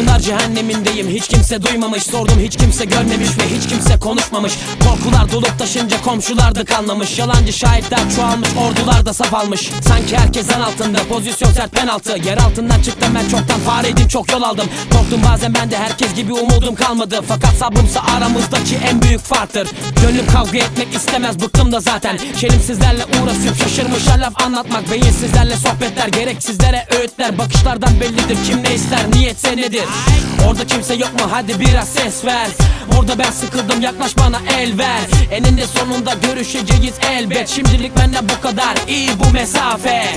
Maymunlar cehennemindeyim. Hiç kimse duymamış Sordum hiç kimse görmemiş ve hiç kimse konuşmamış. Korkular dolup taşınca komşular da kanlamış Yalancı şahitler çoğalmış ordular da saf almış. Sanki herkes an altında pozisyon sert penaltı. Yer altından çıktım ben çoktan fareydim çok yol aldım. Korktum bazen ben de herkes gibi umudum kalmadı. Fakat sabrımsa aramızdaki en büyük farktır. Gönlüm kavga etmek istemez bıktım da zaten. Çelimsizlerle uğraşıp şaşırmışlar laf anlatmak Beyinsizlerle sohbetler gereksizlere öğütler. Bakışlardan bellidir kim ne ister niyetse nedir Orada kimse yok mu? Hadi biraz ses ver. Orada ben sıkıldım yaklaş bana el ver. Eninde sonunda görüşeceğiz elbet. Şimdilik bende bu kadar. İyi bu mesafe